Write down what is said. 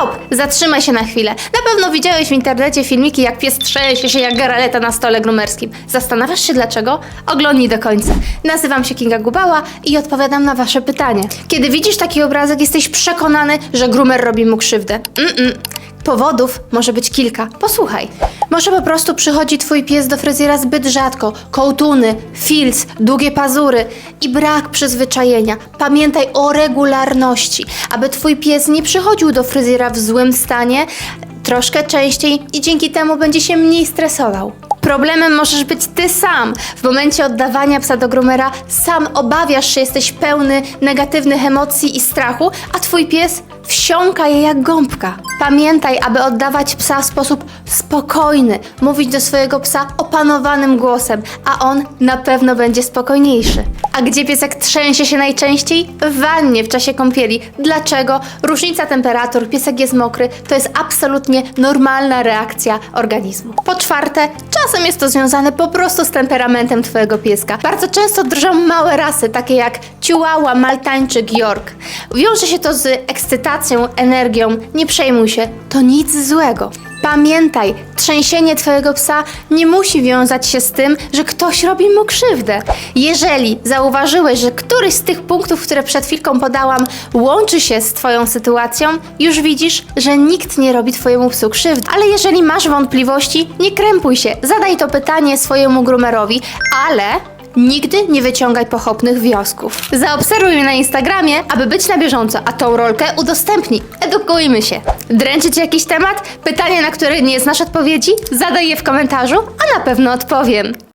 Stop! Zatrzymaj się na chwilę. Na pewno widziałeś w internecie filmiki, jak pies trzęsie się jak garaleta na stole grumerskim. Zastanawiasz się dlaczego? Oglądnij do końca. Nazywam się Kinga Gubała i odpowiadam na wasze pytanie. Kiedy widzisz taki obrazek, jesteś przekonany, że grumer robi mu krzywdę. Mm-mm. Powodów może być kilka. Posłuchaj. Może po prostu przychodzi twój pies do fryzjera zbyt rzadko. Kołtuny, filc, długie pazury i brak przyzwyczajenia. Pamiętaj o regularności, aby twój pies nie przychodził do fryzjera w złym stanie troszkę częściej i dzięki temu będzie się mniej stresował. Problemem możesz być ty sam. W momencie oddawania psa do groomera sam obawiasz się, jesteś pełny negatywnych emocji i strachu, a twój pies wsiąka je jak gąbka. Pamiętaj, aby oddawać psa w sposób spokojny, mówić do swojego psa opanowanym głosem, a on na pewno będzie spokojniejszy. A gdzie piesek trzęsie się najczęściej? W wannie w czasie kąpieli. Dlaczego? Różnica temperatur, piesek jest mokry, to jest absolutnie normalna reakcja organizmu. Po czwarte, czasem jest to związane po prostu z temperamentem twojego pieska. Bardzo często drżą małe rasy, takie jak Chihuahua, Maltańczyk, York. Wiąże się to z ekscytacją, energią. Nie przejmuj się, to nic złego. Pamiętaj, trzęsienie twojego psa nie musi wiązać się z tym, że ktoś robi mu krzywdę. Jeżeli zauważyłeś, że któryś z tych punktów, które przed chwilką podałam, łączy się z twoją sytuacją, już widzisz, że nikt nie robi twojemu psu krzywdy. Ale jeżeli masz wątpliwości, nie krępuj się. Zadaj to pytanie swojemu groomerowi, ale Nigdy nie wyciągaj pochopnych wniosków. Zaobserwuj mnie na Instagramie, aby być na bieżąco, a tą rolkę udostępnij. Edukujmy się. Dręczy jakiś temat? Pytanie, na które nie znasz odpowiedzi? Zadaj je w komentarzu, a na pewno odpowiem.